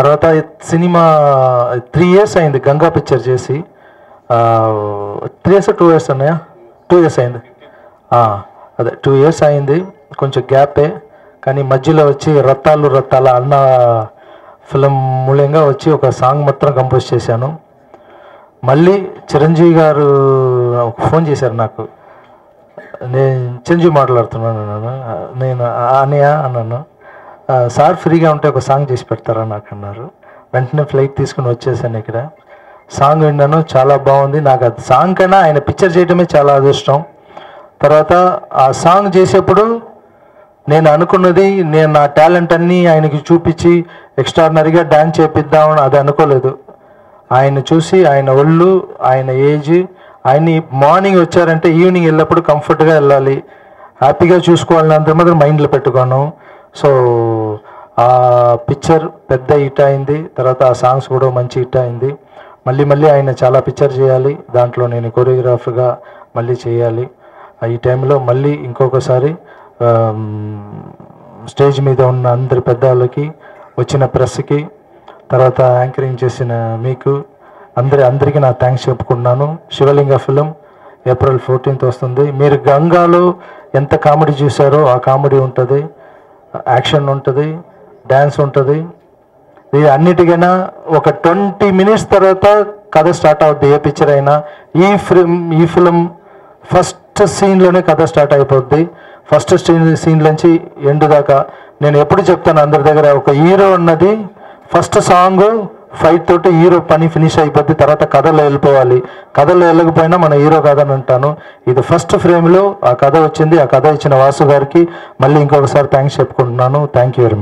తర్వాత cinema three years అయింది Ganga picture చేసి. త్రీ ఇయర్స్ టూ ఇయర్స్ అన్నాయా టూ ఇయర్స్ అయింది. అదే టూ ఇయర్స్ అయింది. కొంచెం గ్యాపే. కానీ మధ్యలో వచ్చి రత్తాలు రత్తాల అన్న ఫిలం మూల్యంగా వచ్చి ఒక సాంగ్ మాత్రం కంపోజ్ చేశాను. మళ్ళీ చిరంజీవి గారు ఫోన్ చేశారు నాకు. నేను చిరంజీవి మాట్లాడుతున్నాను నేను నేను అన్నయ్య అన్నాను. సార్ ఫ్రీగా ఉంటే ఒక సాంగ్ చేసి పెడతారా నాకు అన్నారు. వెంటనే ఫ్లైట్ తీసుకుని వచ్చేసాను ఇక్కడ. సాంగ్ విన్నాను చాలా బాగుంది. నాకు అది సాంగ్ కన్నా ఆయన పిక్చర్ చేయడమే చాలా అదృష్టం. తర్వాత ఆ సాంగ్ చేసేప్పుడు నేను అనుకున్నది నేను నా టాలెంట్ అన్నీ ఆయనకి చూపించి ఎక్స్ట్రాడినరీగా డ్యాన్స్ చేపిద్దామని అది అనుకోలేదు. ఆయన చూసి ఆయన ఒళ్ళు ఆయన ఏజ్ ఆయన్ని మార్నింగ్ వచ్చారంటే ఈవినింగ్ వెళ్ళినప్పుడు కంఫర్ట్గా వెళ్ళాలి. హ్యాపీగా చూసుకోవాలని అంత మాత్రం మైండ్లో పెట్టుకోను. సో ఆ పిక్చర్ పెద్ద హిట్ అయింది. తర్వాత ఆ సాంగ్స్ కూడా మంచి హిట్ అయింది. మళ్ళీ మళ్ళీ ఆయన చాలా పిక్చర్ చేయాలి. దాంట్లో నేను కొరియోగ్రాఫర్గా మళ్ళీ చేయాలి. ఆ ఈ టైంలో మళ్ళీ ఇంకొకసారి స్టేజ్ మీద ఉన్న అందరి పెద్దవాళ్ళకి వచ్చిన ప్రెస్కి తర్వాత యాంకరింగ్ చేసిన మీకు అందరి అందరికీ నా థ్యాంక్స్ చెప్పుకున్నాను శివలింగ ఫిలిం ఏప్రిల్ ఫోర్టీన్త్ వస్తుంది. మీరు గంగాలో ఎంత కామెడీ చూసారో ఆ కామెడీ ఉంటుంది. యాక్షన్ ఉంటుంది డ్యాన్స్ ఉంటుంది. ఇది అన్నిటికైనా ఒక ట్వంటీ మినిట్స్ తర్వాత కథ స్టార్ట్ అవుద్ది ఏ పిక్చర్ అయినా. ఈ ఫిల్మ్ ఈ ఫిలిం ఫస్ట్ సీన్లోనే కథ స్టార్ట్ అయిపోద్ది. ఫస్ట్ సీన్ సీన్ నుంచి ఎండ్ దాకా. నేను ఎప్పుడు చెప్తాను అందరి దగ్గర ఒక హీరో అన్నది ఫస్ట్ సాంగ్ ఫైట్ తోటి హీరో పని ఫినిష్ అయిపోద్ది తర్వాత కథలో వెళ్ళిపోవాలి. కథలో వెళ్ళకపోయినా మన హీరో కథ అని అంటాను ఇది ఫస్ట్ ఫ్రేమ్లో ఆ కథ వచ్చింది ఆ కథ ఇచ్చిన వాసు గారికి మళ్ళీ ఇంకొకసారి థ్యాంక్స్ చెప్పుకుంటున్నాను. Thank you very much